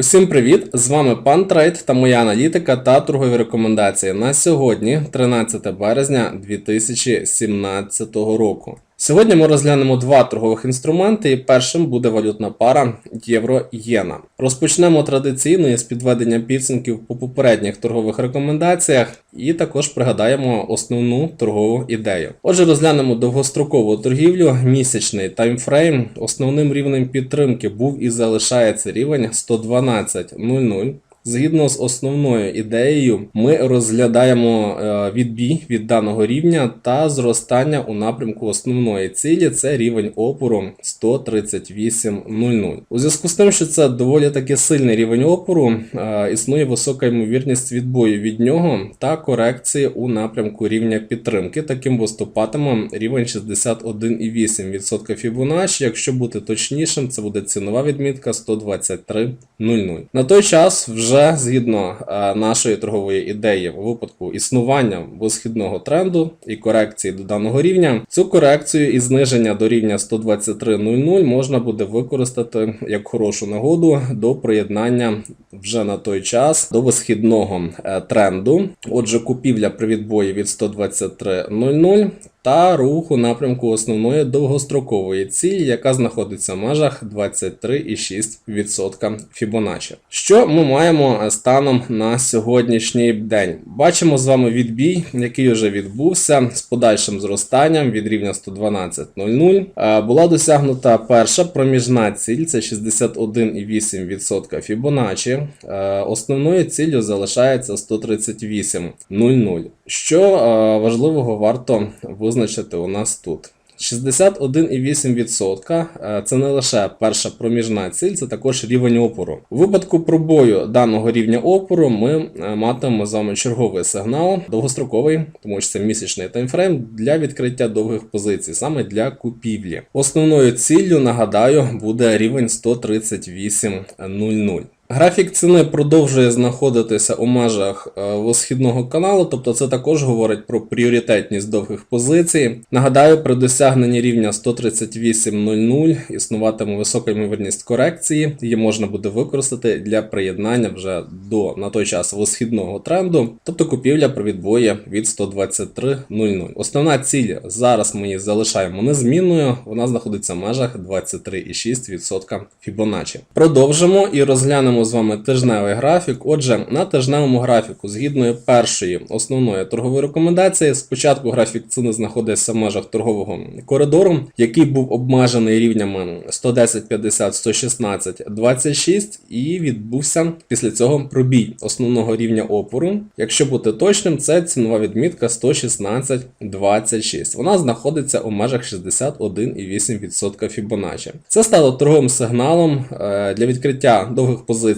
Усім привіт! З вами пан Трейд та моя аналітика та торгові рекомендації на сьогодні, 13 березня 2017 року. Сьогодні ми розглянемо два торгових інструменти, і першим буде валютна пара євро-єна. Розпочнемо традиційно із підведення підсумків по попередніх торгових рекомендаціях, і також пригадаємо основну торгову ідею. Отже, розглянемо довгострокову торгівлю, місячний таймфрейм. Основним рівнем підтримки був і залишається рівень 112.00. Згідно з основною ідеєю, ми розглядаємо е, відбій від даного рівня та зростання у напрямку основної цілі. Це рівень опору 138.00. У зв'язку з тим, що це доволі таки сильний рівень опору, е, існує висока ймовірність відбою від нього та корекції у напрямку рівня підтримки. Таким виступатиме рівень 61,8% Fibonacci. Якщо бути точнішим, це буде цінова відмітка 123.00. На той час вже вже згідно е, нашої торгової ідеї у випадку існування висхідного тренду і корекції до даного рівня, цю корекцію і зниження до рівня 123.00 можна буде використати як хорошу нагоду до приєднання вже на той час до висхідного е, тренду. Отже, купівля при відбої від 123.00 та рух у напрямку основної довгострокової цілі, яка знаходиться в межах 23,6% Fibonacci. Що ми маємо станом на сьогоднішній день? Бачимо з вами відбій, який вже відбувся з подальшим зростанням від рівня 112.00. Е, Була досягнута перша проміжна ціль, це 61,8% Fibonacci. Е, Основною ціллю залишається 138.00. Що е, важливого варто визначити у нас тут. 61,8% е, це не лише перша проміжна ціль, це також рівень опору. У випадку пробою даного рівня опору ми е, матимемо з вами черговий сигнал, довгостроковий, тому що це місячний таймфрейм для відкриття довгих позицій, саме для купівлі. Основною ціллю, нагадаю, буде рівень 138,00. Графік ціни продовжує знаходитися у межах е, висхідного каналу, тобто це також говорить про пріоритетність довгих позицій. Нагадаю, при досягненні рівня 138.00 існуватиме висока ймовірність корекції, її можна буде використати для приєднання вже до на той час висхідного тренду, тобто купівля при відбої від 123.00. Основна ціль зараз ми її залишаємо незмінною, вона знаходиться в межах 23,6% Fibonacci. Продовжимо і розглянемо з вами тижневий графік. Отже, на тижневому графіку, згідно першої основної торгової рекомендації, спочатку графік ціни знаходиться в межах торгового коридору, який був обмежений рівнями 110, 50, 116, 26 і відбувся після цього пробій основного рівня опору. Якщо бути точним, це цінова відмітка 116, 26. Вона знаходиться у межах 61,8% Fibonacci. Це стало торговим сигналом е, для відкриття довгих позицій,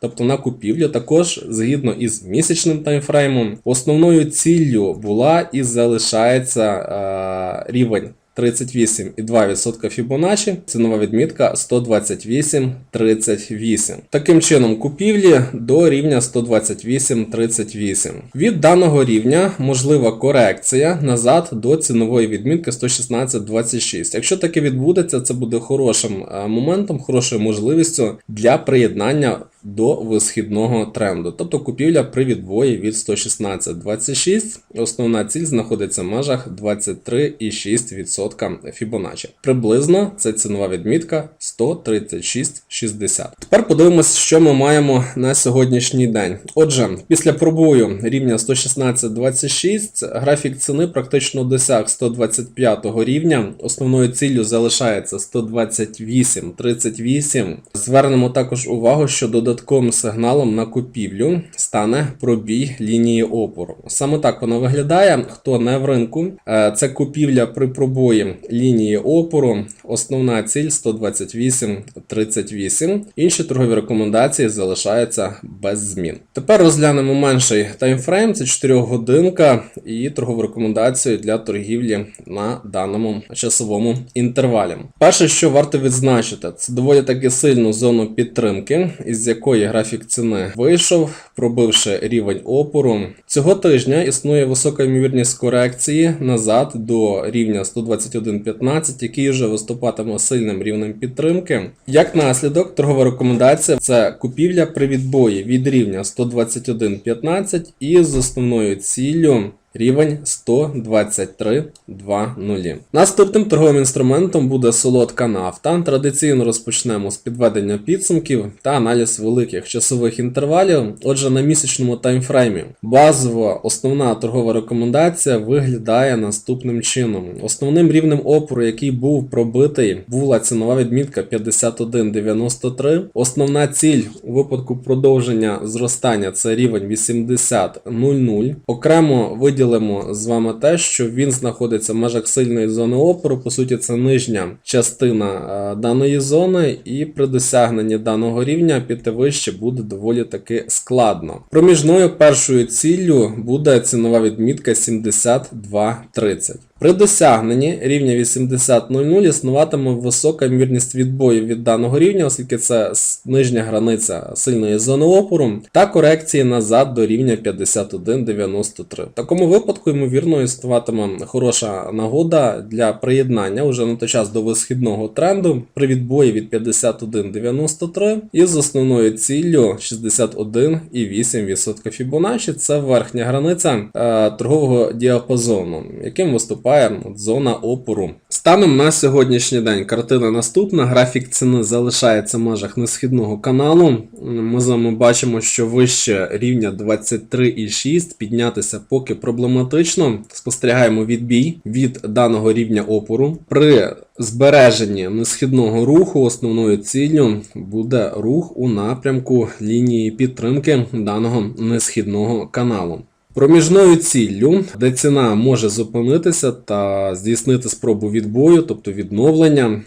тобто на купівлю, також згідно із місячним таймфреймом. Основною ціллю була і залишається е, рівень 38,2% Fibonacci, цінова відмітка 128,38. Таким чином, купівлі до рівня 128,38. Від даного рівня можлива корекція назад до цінової відмітки 116,26. Якщо таке відбудеться, це буде хорошим е, моментом, хорошою можливістю для приєднання до висхідного тренду. Тобто купівля при відбої від 116,26. Основна ціль знаходиться в межах 23,6% Fibonacci. Приблизно це цінова відмітка 136,60. Тепер подивимося, що ми маємо на сьогоднішній день. Отже, після пробою рівня 116,26 графік ціни практично досяг 125 рівня. Основною ціллю залишається 128,38. Звернемо також увагу, що додатковим сигналом на купівлю стане пробій лінії опору. Саме так вона виглядає. Хто не в ринку, е, це купівля при пробої лінії опору. Основна ціль 128,38. Інші торгові рекомендації залишаються без змін. Тепер розглянемо менший таймфрейм, це 4 годинка і торгову рекомендацію для торгівлі на даному часовому інтервалі. Перше, що варто відзначити, це доволі таки сильну зону підтримки, із якої якої графік ціни вийшов, пробивши рівень опору. Цього тижня існує висока ймовірність корекції назад до рівня 121.15, який вже виступатиме сильним рівнем підтримки. Як наслідок, торгова рекомендація це купівля при відбої від рівня 121.15 і з основною ціллю Рівень 123.2.0. Наступним торговим інструментом буде солодка нафта. Традиційно розпочнемо з підведення підсумків та аналіз великих часових інтервалів. Отже, на місячному таймфреймі базова основна торгова рекомендація виглядає наступним чином. Основним рівнем опору, який був пробитий, була цінова відмітка 51.93. Основна ціль у випадку продовження зростання це рівень 80.00. Окремо виділено виділимо з вами те, що він знаходиться в межах сильної зони опору. По суті, це нижня частина е, даної зони, і при досягненні даного рівня піти вище буде доволі таки складно. Проміжною першою ціллю буде цінова відмітка 72.30. При досягненні рівня 80.00 існуватиме висока ймірність відбою від даного рівня, оскільки це нижня границя сильної зони опору, та корекції назад до рівня 51.93. В такому випадку, ймовірно, існуватиме хороша нагода для приєднання уже на той час до висхідного тренду при відбої від 51.93 із основною ціллю 61,8% Fibonacci. Це верхня границя е, торгового діапазону, яким виступає виступає зона опору. Станом на сьогоднішній день картина наступна. Графік ціни залишається в межах несхідного каналу. Ми з вами бачимо, що вище рівня 23,6 піднятися поки проблематично. Спостерігаємо відбій від даного рівня опору. При збереженні несхідного руху основною ціллю буде рух у напрямку лінії підтримки даного несхідного каналу. Проміжною ціллю, де ціна може зупинитися та здійснити спробу відбою, тобто відновлення,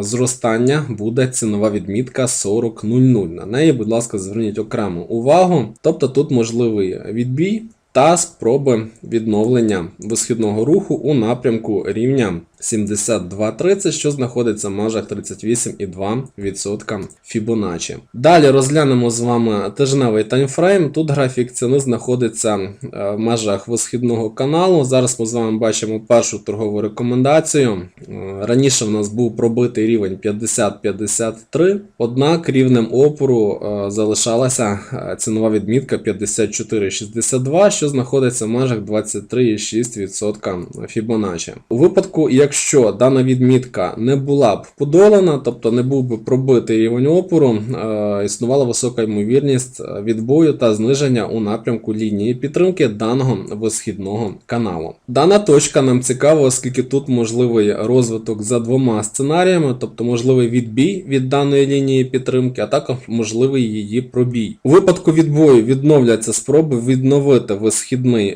зростання, буде цінова відмітка 40.00. На неї, будь ласка, зверніть окрему увагу. Тобто тут можливий відбій та спроби відновлення висхідного руху у напрямку рівня 72.30, що знаходиться в межах 38,2% Fibonacci. Далі розглянемо з вами тижневий таймфрейм. Тут графік ціни знаходиться е, в межах висхідного каналу. Зараз ми з вами бачимо першу торгову рекомендацію. Е, раніше в нас був пробитий рівень 50-53, однак рівнем опору е, залишалася цінова відмітка 54,62, що знаходиться в межах 23,6% Fibonacci. У випадку, якщо дана відмітка не була б подолана, тобто не був би пробитий рівень опору, е, існувала висока ймовірність відбою та зниження у напрямку лінії підтримки даного висхідного каналу. Дана точка нам цікава, оскільки тут можливий розвиток за двома сценаріями, тобто можливий відбій від даної лінії підтримки, а також можливий її пробій. У випадку відбою відновляться спроби відновити висхідний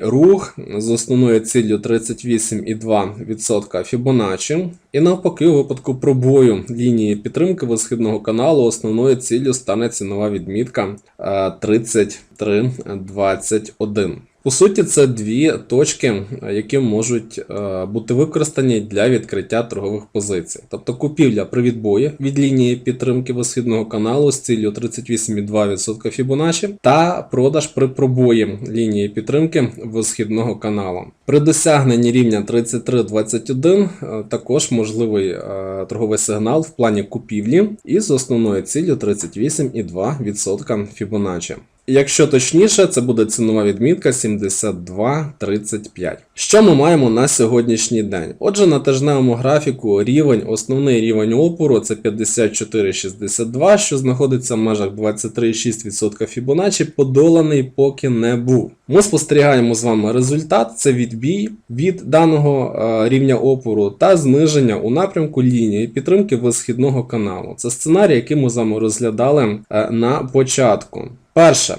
рух з основною ціллю 38,2% Fibonacci. І навпаки, у випадку пробою лінії підтримки висхідного каналу основною ціллю стане цінова відмітка 33,21. По суті, це дві точки, які можуть е, бути використані для відкриття торгових позицій. Тобто купівля при відбої від лінії підтримки висхідного каналу з ціллю 38,2% Fibonacci та продаж при пробої лінії підтримки висхідного каналу. При досягненні рівня 33,21 е, також можливий е, торговий сигнал в плані купівлі із основною ціллю 38,2% Fibonacci. Якщо точніше, це буде цінова відмітка 72,35. Що ми маємо на сьогоднішній день? Отже, на тижневому графіку рівень, основний рівень опору це 54,62, що знаходиться в межах 23,6% Fibonacci, подоланий поки не був. Ми спостерігаємо з вами результат, це відбій від даного е, рівня опору та зниження у напрямку лінії підтримки висхідного каналу. Це сценарій, який ми з вами розглядали е, на початку. Перше,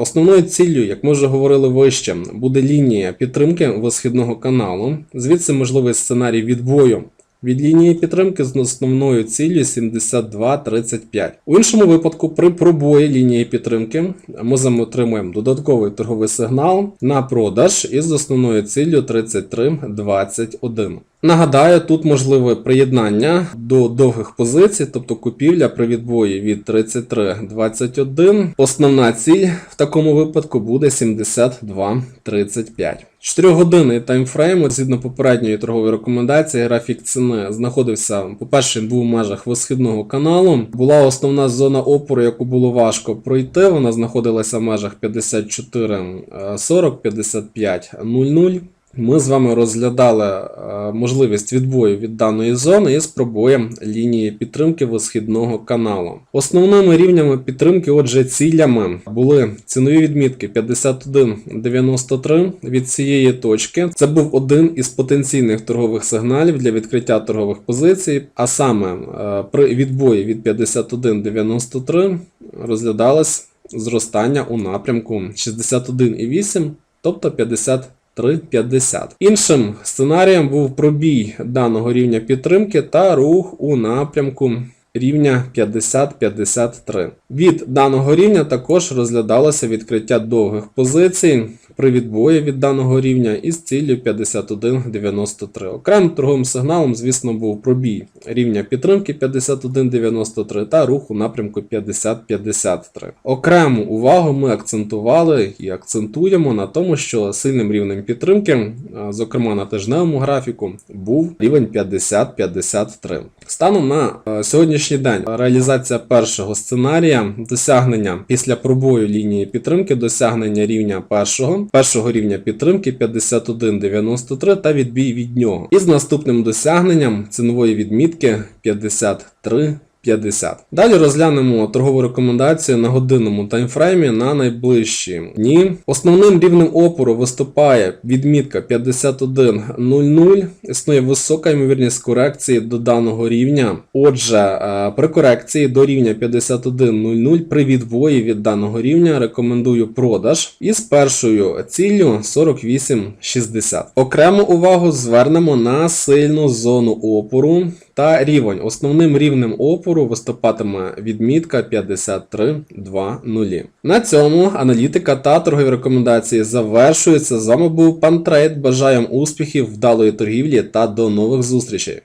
основною ціллю, як ми вже говорили вище, буде лінія підтримки висхідного каналу. Звідси можливий сценарій відбою від лінії підтримки з основною ціллю 72.35. У іншому випадку, при пробої лінії підтримки ми отримуємо додатковий торговий сигнал на продаж із основною ціллю 33.21. Нагадаю, тут можливе приєднання до довгих позицій, тобто купівля при відбої від 33.21. Основна ціль в такому випадку буде 72.35. 4-годинний таймфрейм, згідно попередньої торгової рекомендації, графік ціни знаходився, по-перше, він був у межах висхідного каналу. Була основна зона опору, яку було важко пройти. Вона знаходилася в межах 54.40, 55.00. Ми з вами розглядали е, можливість відбою від даної зони і спробуємо лінії підтримки висхідного каналу. Основними рівнями підтримки, отже, цілями були цінові відмітки 51.93 від цієї точки. Це був один із потенційних торгових сигналів для відкриття торгових позицій, а саме е, при відбої від 51.93 розглядалось зростання у напрямку 61,8, тобто 50. 3,50. Іншим сценарієм був пробій даного рівня підтримки та рух у напрямку рівня 50-53. Від даного рівня також розглядалося відкриття довгих позицій при відбої від даного рівня із ціллю 51,93. Окремим торговим сигналом, звісно, був пробій рівня підтримки 51,93 та рух у напрямку 50-53. Окрему увагу ми акцентували і акцентуємо на тому, що сильним рівнем підтримки, зокрема на тижневому графіку, був рівень 50-53. Станом на сьогоднішній день реалізація першого сценарія досягнення після пробою лінії підтримки, досягнення рівня першого, першого рівня підтримки 51,93 та відбій від нього. І з наступним досягненням цінової відмітки 53. 50. Далі розглянемо торгову рекомендацію на годинному таймфреймі на найближчі дні. Основним рівнем опору виступає відмітка 51.00. Існує висока ймовірність корекції до даного рівня. Отже, е, при корекції до рівня 51.00 при відбої від даного рівня рекомендую продаж із першою ціллю 48.60. Окрему увагу звернемо на сильну зону опору та рівень. Основним рівнем опору виступатиме відмітка 53.2.0. На цьому аналітика та торгові рекомендації завершуються. З вами був пан Трейд. Бажаємо успіхів, вдалої торгівлі та до нових зустрічей.